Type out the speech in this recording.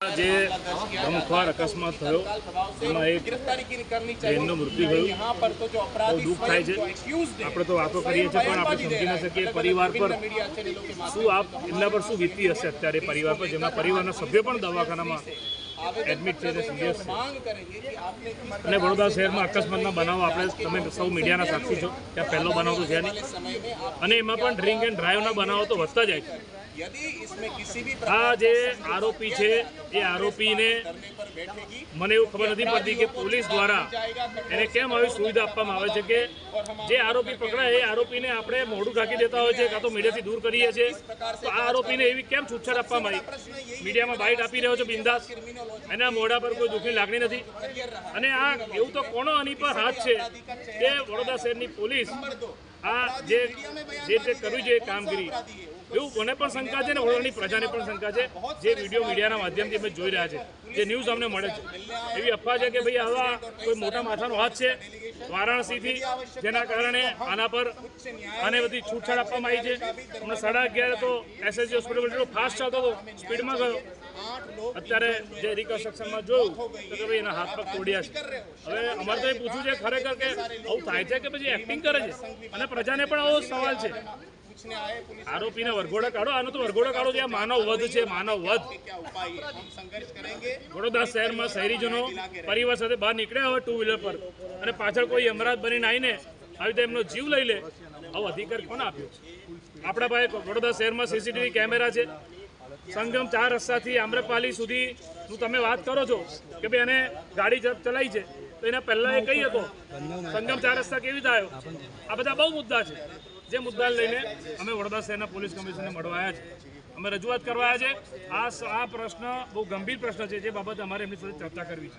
જે ગમખ્વાર અકસ્માત થયો એમાં એક ટ્રેનનું મૃત્યુ થયું. દુઃખ થાય છે. આપણે તો વાતો કરીએ છીએ પણ આપણે સમજી ન શકીએ પરિવાર પર શું આપ એમના પર શું વીતી હશે અત્યારે પરિવાર પર જેમના પરિવારના સભ્યો પણ દવાખાનામાં એડમિટ છે અને વડોદરા શહેરમાં અકસ્માતના બનાવો આપણે તમે સૌ મીડિયાના સાક્ષી છો ત્યાં પહેલો બનાવ તો છે નહીં. અને એમાં પણ ડ્રિંક એન્ડ ડ્રાઈવના બનાવો તો વધતા જાય છે. આ જે આરોપી છે એ આરોપીને મને એવું ખબર નથી પડતી કે પોલીસ દ્વારા એને કેમ આવી સુવિધા આપવામાં આવે છે કે જે આરોપી પકડાય એ આરોપીને આપણે મોઢું ઢાંકી દેતા હોય છે કાં તો મીડિયાથી દૂર કરીએ છીએ. તો આ આરોપીને એવી કેમ છૂટછાટ આપવામાં આવી મીડિયામાં બાઇટ આપી રહ્યો છે બિંદાસ. એના મોઢા પર કોઈ દુઃખની લાગણી નથી. અને આ એવું તો કોનો આની પર હાથ છે કે વડોદરા શહેરની પોલીસ આ જે જે તે કર્યું છે એ કામગીરી? એવું મને પણ શંકા છે ને વડોદરાની પ્રજાને પણ શંકા છે, જે વીડિયો મીડિયાના માધ્યમથી અમે જોઈ રહ્યા છે. જે ન્યૂઝ અમને મળે છે. એવી અફવા છે કે ભાઈ આવા કોઈ મોટા માથાનો હાથ છે, વારાણસીથી, જેના કારણે આના પર આને બધી છૂટછાટ આપવામાં આવી છે. હમણાં સાડા અગિયાર તો એસએસજી હોસ્પિટલ ફાસ્ટ ચાલતો હતો સ્પીડમાં ગયો. અત્યારે જે રિકન્સ્ટ્રક્શનમાં જોયું, તો કે ભાઈ એના હાથ પગ તોડ્યા છે. હવે અમારે તો એ પૂછવું છે ખરેખર કે આવું થાય છે કે પછી એક્ટિંગ કરે છે? અને પ્રજાને પણ આવો સવાલ છે. આરોપીને વરઘોડા કાઢો. આનો તો વરઘોડા કાઢો જે માનવ વધ છે માનવ વધ. વડોદરા શહેરમાં શહેરીજનો પરિવાર સાથે બહાર નીકળ્યા હોય ટુ વ્હીલર પર અને પાછળ કોઈ અમરાજ બનીને આવીને આવી રીતે એમનો જીવ લઈ લે આવો અધિકાર કોને આપ્યો? આપણા પાસે વડોદરા શહેરમાં સીસીટીવી કેમેરા છે. સંગમ ચાર રસ્તાથી આમ્રપાલી સુધી નું તમે વાત કરો છો કે ભાઈ એને ગાડી ચલાવી છે તો એના પહેલાં એ કઈ હતો સંગમ ચાર રસ્તા કેવી રીતે આવ્યો આ બધા બહુ મુદ્દા છે. જે મુદ્દા લઈને અમે વડોદરા શહેરના પોલીસ કમિશનરને મળવા આવ્યા છે અમે રજૂઆત કરવા આવ્યા છે આ આ પ્રશ્ન બહુ ગંભીર પ્રશ્ન છે, જે બાબતે અમારે એમની સાથે ચર્ચા કરવી છે.